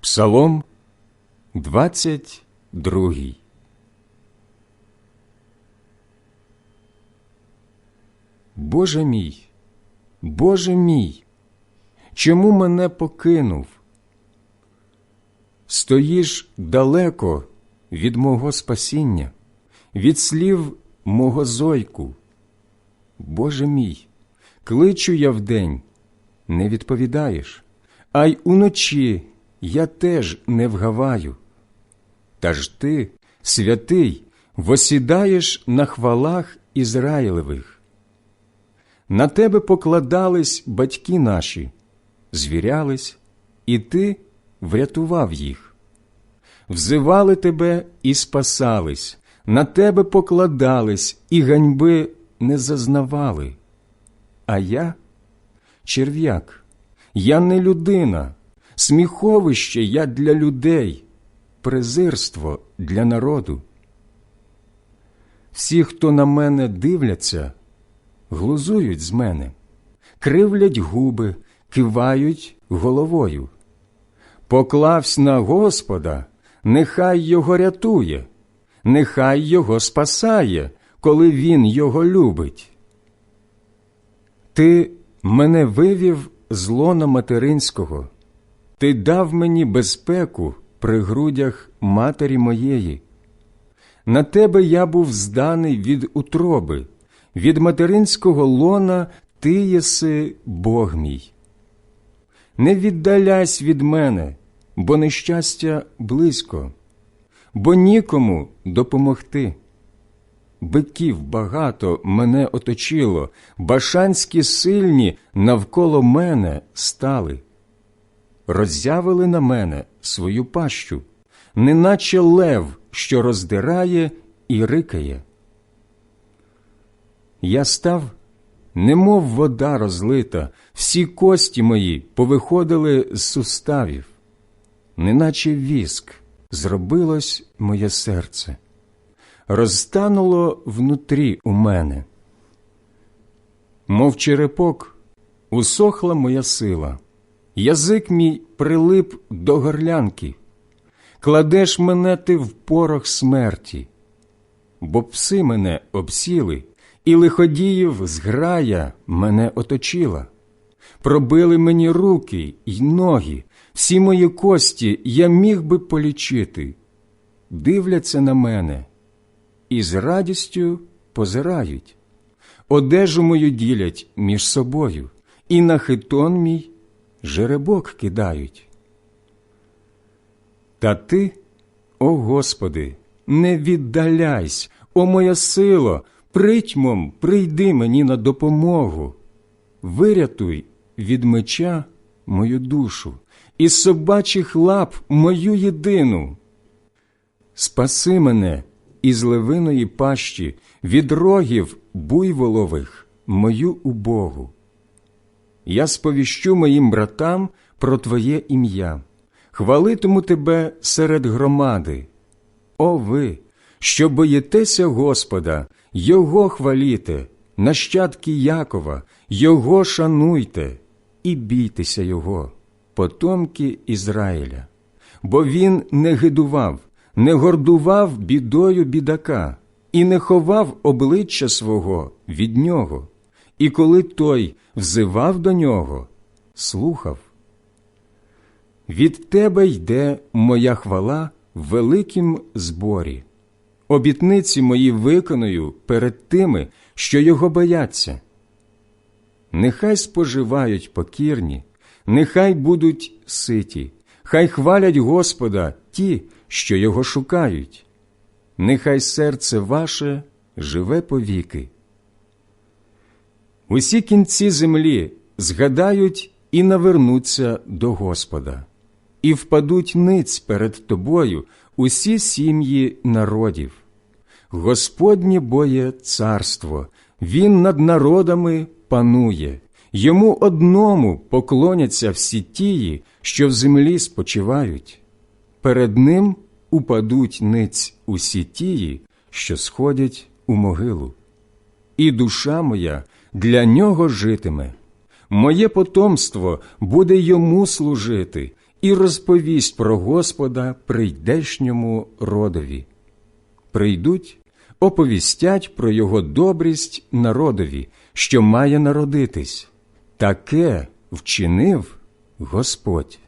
Псалом 22 Боже мій, Боже мій, чому мене покинув? Стоїш далеко від мого спасіння, від слів мого зойку. Боже мій, кличу я вдень, не відповідаєш, а й уночі я теж не вгаваю. Та ж ти, святий, восідаєш на хвалах Ізраїлевих. На тебе покладались батьки наші, звірялись, і ти врятував їх. Взивали тебе і спасались, на тебе покладались, і ганьби не зазнавали. А я черв'як, я не людина, сміховище я для людей, презирство для народу. Всі, хто на мене дивляться, глузують з мене, кривлять губи, кивають головою. Поклавсь на Господа, нехай його рятує, нехай його спасає, коли він його любить. Ти мене вивів з лона материнського, ти дав мені безпеку при грудях матері моєї. На тебе я був зданий від утроби, від материнського лона ти єси Бог мій. Не віддаляйся від мене, бо нещастя близько, бо нікому допомогти. Биків багато мене оточило, башанські сильні навколо мене стали. Роззявили на мене свою пащу, неначе лев, що роздирає і рикає. Я став, немов вода розлита, всі кості мої повиходили з суставів, неначе віск зробилось моє серце розтануло внутрі у мене. Мов черепок, усохла моя сила, язик мій прилип до горлянки, кладеш мене ти в порох смерті, бо пси мене обсіли, і лиходіїв зграя мене оточила. Пробили мені руки й ноги, всі мої кості я міг би полічити. Дивляться на мене, і з радістю позирають, одежу мою ділять між собою, і на хитон мій жеребок кидають. Та ти, о Господи, не віддаляйсь, о моя сило, притьмом прийди мені на допомогу, вирятуй від меча мою душу, із собачих лап мою єдину. Спаси мене із левиної пащі, від рогів буйволових мою убогу. Я сповіщу моїм братам про Твоє ім'я, хвалитиму Тебе серед громади. О ви, що боїтеся Господа, Його хваліте, нащадки Якова, Його шануйте і бійтеся Його, потомки Ізраїля, бо Він не гидував не гордував бідою бідака і не ховав обличчя свого від нього, і коли той взивав до нього, слухав. Від тебе йде моя хвала в великім зборі. Обітниці мої виконую перед тими, що його бояться. Нехай споживають покірні, нехай будуть ситі, хай хвалять Господа ті, що його шукають, нехай серце ваше живе повіки. Усі кінці землі згадають і навернуться до Господа, і впадуть ниць перед тобою усі сім'ї народів. Господнє боє царство, Він над народами панує, йому одному поклоняться всі тії, що в землі спочивають перед ним упадуть ниць усі тії, що сходять у могилу. І душа моя для нього житиме, моє потомство буде йому служити, і розповість про Господа прийдешньому родові. Прийдуть, оповістять про його добрість народові, що має народитись. Таке вчинив Господь.